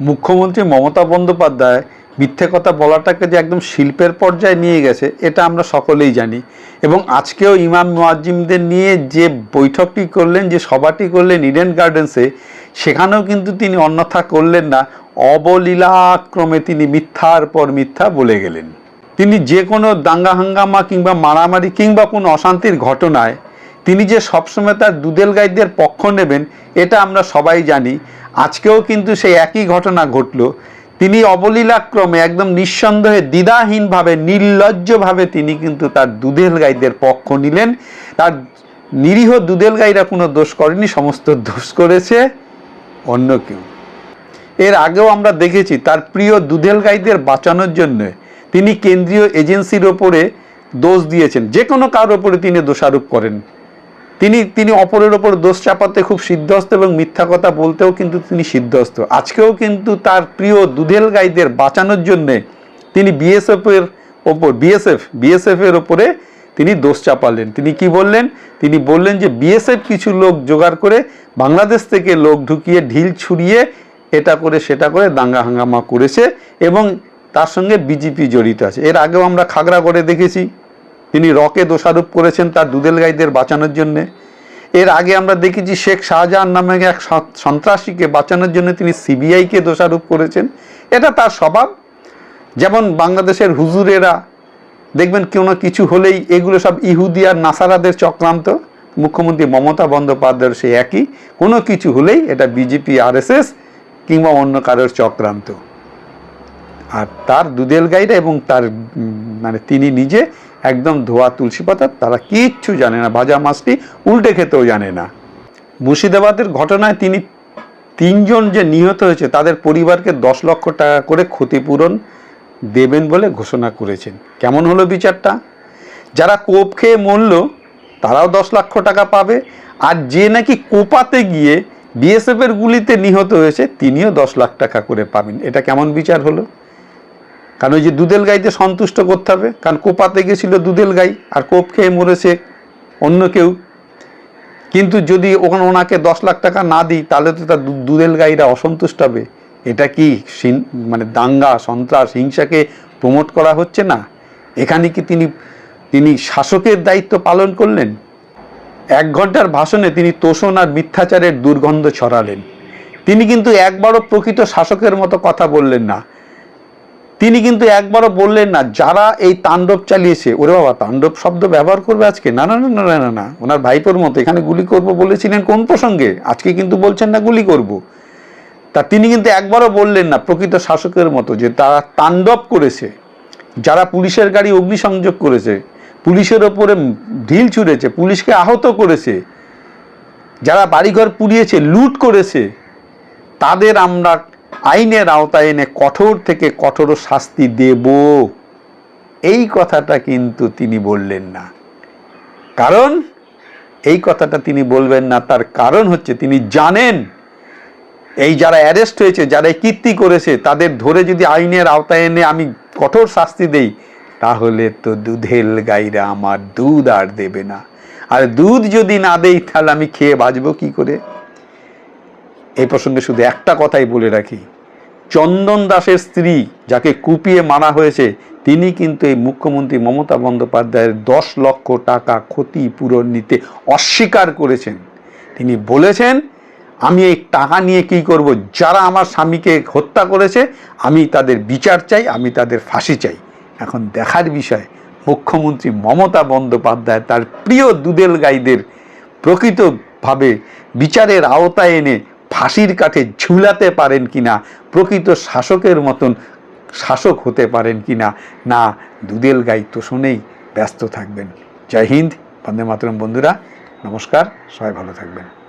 মুখ্যমন্ত্রী মমতা বন্দ্যোপাধ্যায় মিথ্যে কথা বলাটাকে যে একদম শিল্পের পর্যায়ে নিয়ে গেছে, এটা আমরা সকলেই জানি। এবং আজকেও ইমাম মুয়াজ্জিমদের নিয়ে যে বৈঠকটি করলেন, যে সভাটি করলেন ইডেন গার্ডেন্সে সেখানেও কিন্তু তিনি অন্যথা করলেন না। অবলীলাক্রমে তিনি মিথ্যার পর মিথ্যা বলে গেলেন। তিনি যে কোনো দাঙ্গা হাঙ্গামা কিংবা মারামারি কিংবা কোনো অশান্তির ঘটনায় তিনি যে সবসময় তার দুদেল গাইদের পক্ষ নেবেন, এটা আমরা সবাই জানি। আজকেও কিন্তু সেই একই ঘটনা ঘটল। তিনি অবলীলাক্রমে একদম নিঃসন্দেহে দ্বিধাহীনভাবে, নির্লজ্জভাবে তিনি কিন্তু তার দুধেল গাইদের পক্ষ নিলেন। তার নিরীহ দুধেল গাইরা কোনো দোষ করেনি, সমস্ত দোষ করেছে অন্য কেউ। এর আগেও আমরা দেখেছি, তার প্রিয় দুধেল গাইদের বাঁচানোর জন্য তিনি কেন্দ্রীয় এজেন্সির ওপরে দোষ দিয়েছেন। যে কোনো কারোর ওপরে তিনি দোষারোপ করেন। তিনি তিনি অপরের ওপর দোষ চাপাতে খুব সিদ্ধস্ত এবং মিথ্যা কথা বলতেও কিন্তু তিনি সিদ্ধস্ত। আজকেও কিন্তু তার প্রিয় দুধেল গাইদের বাঁচানোর জন্যে তিনি বিএসএফের ওপর বিএসএফ বিএসএফের ওপরে তিনি দোষ চাপালেন। তিনি কি বললেন? তিনি বললেন যে বিএসএফ কিছু লোক জোগাড় করে বাংলাদেশ থেকে লোক ঢুকিয়ে ঢিল ছুড়িয়ে এটা করে সেটা করে দাঙ্গা হাঙ্গামা করেছে এবং তার সঙ্গে বিজেপি জড়িত আছে। এর আগেও আমরা খাগড়া করে দেখেছি। তিনি রকে দোষারোপ করেছেন তার দুদেল গাইদের বাঁচানোর জন্যে। এর আগে আমরা দেখেছি শেখ শাহজাহান নামে এক সন্ত্রাসীকে বাঁচানোর জন্য তিনি সিবিআইকে দোষারোপ করেছেন। এটা তার স্বভাব। যেমন বাংলাদেশের হুজুরেরা, দেখবেন কোনো কিছু হলেই এগুলো সব ইহুদি আর নাসারাদের চক্রান্ত। মুখ্যমন্ত্রী মমতা বন্দ্যোপাধ্যায়ের সেই একই। কোনো কিছু হলেই এটা বিজেপি, আরএসএস কিংবা অন্য কারোর চক্রান্ত। আর তার দুধেল গাইরা এবং তার মানে তিনি নিজে একদম ধোয়া তুলসী পাতা, তারা কিচ্ছু জানে না, ভাজা মাছটি উল্টে খেতেও জানে না। মুর্শিদাবাদের ঘটনায় তিনি তিনজন যে নিহত হয়েছে, তাদের পরিবারকে দশ লক্ষ টাকা করে ক্ষতিপূরণ দেবেন বলে ঘোষণা করেছেন। কেমন হলো বিচারটা? যারা কোপ খেয়ে মরল, তারাও দশ লক্ষ টাকা পাবে। আর যে নাকি কোপাতে গিয়ে বিএসএফের গুলিতে নিহত হয়েছে, তিনিও দশ লাখ টাকা করে পাবেন। এটা কেমন বিচার হলো? কারণ ওই যে দুধেল গাইতে সন্তুষ্ট করতে হবে। কারণ কোপাতে গেছিল দুধেল গাই, আর কোপ খেয়ে মরেছে অন্য কেউ। কিন্তু যদি ওখানে ওনাকে দশ লাখ টাকা না দিই, তাহলে তো তার দুধেল গাইরা অসন্তুষ্ট হবে। এটা কি মানে দাঙ্গা, সন্ত্রাস, হিংসাকে প্রমোট করা হচ্ছে না? এখানে কি তিনি তিনি শাসকের দায়িত্ব পালন করলেন? এক ঘণ্টার ভাষণে তিনি তোষণ আর মিথ্যাচারের দুর্গন্ধ ছড়ালেন। তিনি কিন্তু একবারও প্রকৃত শাসকের মতো কথা বললেন না। তিনি কিন্তু একবারও বললেন না, যারা এই তাণ্ডব চালিয়েছে, ওরে বাবা, তাণ্ডব শব্দ ব্যবহার করবে আজকে? না না না না না না ওনার ভাইপোর মতো এখানে গুলি করব বলেছিলেন কোন প্রসঙ্গে? আজকে কিন্তু বলছেন না গুলি করব। তা তিনি কিন্তু একবারও বললেন না, প্রকৃত শাসকের মতো, যে তারা তাণ্ডব করেছে, যারা পুলিশের গাড়ি অগ্নিসংযোগ করেছে, পুলিশের ওপরে ঢিল ছুঁড়েছে, পুলিশকে আহত করেছে, যারা বাড়িঘর পুড়িয়েছে, লুট করেছে, তাদের আমরা আইনের আওতায় এনে কঠোর থেকে কঠোর শাস্তি দেব। এই কথাটা কিন্তু তিনি বললেন না। কারণ, এই কথাটা তিনি বলবেন না, তার কারণ হচ্ছে তিনি জানেন, এই যারা অ্যারেস্ট হয়েছে, যারা কীর্তি করেছে, তাদের ধরে যদি আইনের আওতায় এনে আমি কঠোর শাস্তি দেই, তাহলে তো দুধেল গাইরা আমার দুধ আর দেবে না। আর দুধ যদি না দেই, তাহলে আমি খেয়ে বাঁচবো কি করে? এই প্রসঙ্গে শুধু একটা কথাই বলে রাখি। চন্দন দাসের স্ত্রী যাকে কুপিয়ে মারা হয়েছে, তিনি কিন্তু এই মুখ্যমন্ত্রী মমতা বন্দ্যোপাধ্যায়ের দশ লক্ষ টাকা ক্ষতিপূরণ নিতে অস্বীকার করেছেন। তিনি বলেছেন, আমি এই টাকা নিয়ে কি করব? যারা আমার স্বামীকে হত্যা করেছে, আমি তাদের বিচার চাই, আমি তাদের ফাঁসি চাই। এখন দেখার বিষয়, মুখ্যমন্ত্রী মমতা বন্দ্যোপাধ্যায় তার প্রিয় দুদেল গাইদের প্রকৃতভাবে বিচারের আওতায় এনে ফাঁসির কাঠে ঝুলাতে পারেন কিনা? প্রকৃত শাসকের মতন শাসক হতে পারেন কিনা? না, দুদেল গাই শুনেই ব্যস্ত থাকবেন। জয় হিন্দ, বন্দে মাতরম বন্ধুরা, নমস্কার, সবাই ভালো থাকবেন।